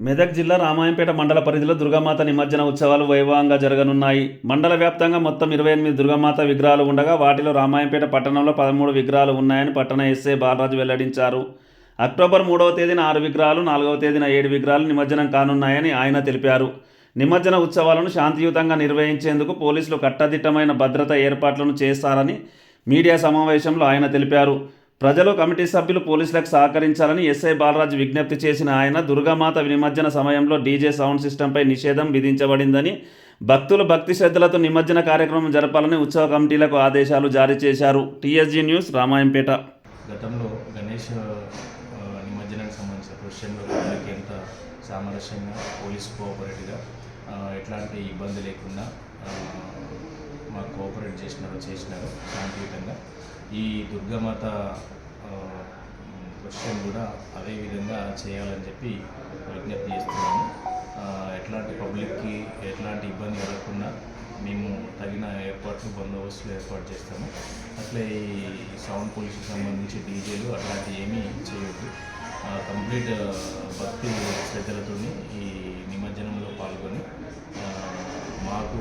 మెదక్ జిల్లా రామాయంపేట మండల పరిధిలో దుర్గామాత నిమజ్జన ఉత్సవాలు వైభవంగా జరగనున్నాయి. మండల వ్యాప్తంగా మొత్తం ఇరవై ఎనిమిది దుర్గామాత విగ్రహాలు ఉండగా వాటిలో రామాయంపేట పట్టణంలో పదమూడు విగ్రహాలు ఉన్నాయని పట్టణ ఎస్ఏ బాలరాజు వెల్లడించారు. అక్టోబర్ మూడవ తేదీన ఆరు విగ్రహాలు నాలుగవ తేదీన ఏడు విగ్రహాలు నిమజ్జనం కానున్నాయని ఆయన తెలిపారు. నిమజ్జన ఉత్సవాలను శాంతియుతంగా నిర్వహించేందుకు పోలీసులు కట్టదిట్టమైన భద్రత ఏర్పాట్లను చేస్తారని మీడియా సమావేశంలో ఆయన తెలిపారు. ప్రజలు కమిటీ సభ్యులు పోలీసులకు సహకరించాలని ఎస్ఐ బాలరాజు విజ్ఞప్తి చేసిన ఆయన దుర్గామాత నిమజ్జన సమయంలో డీజే సౌండ్ సిస్టంపై నిషేధం విధించబడిందని భక్తులు భక్తి శ్రద్ధలతో నిమజ్జన కార్యక్రమం జరపాలని ఉత్సవ కమిటీలకు ఆదేశాలు జారీ చేశారు. TSG news Ramayampet. గతంలో గణేష్ నిమజ్జనానికి సంబంధించిన క్వశ్చన్లో ప్రజలకి ఎంత సామరస్యంగా పోలీస్ కోఆపరేటివ్గా ఎట్లాంటి ఇబ్బంది లేకుండా మాకు కోఆపరేట్ చేసినారో చేసినారో శాంతియుతంగా ఈ దుర్గామాత క్వశ్చన్ కూడా అదే విధంగా చేయాలని చెప్పి విజ్ఞప్తి చేస్తున్నాము. ఎట్లాంటి పబ్లిక్కి ఎట్లాంటి ఇబ్బంది కలగకుండా మేము తగిన ఏర్పాట్లు బందోబస్తులు ఏర్పాటు చేస్తాము. అట్లే ఈ సౌండ్ పొల్యూషన్ సంబంధించి డీజేలు అట్లాంటి ఏమీ చేయొద్దు. కంప్లీట్ భక్తి శ్రద్ధలతో ఈ నిమజ్జనంలో పాల్గొని మాకు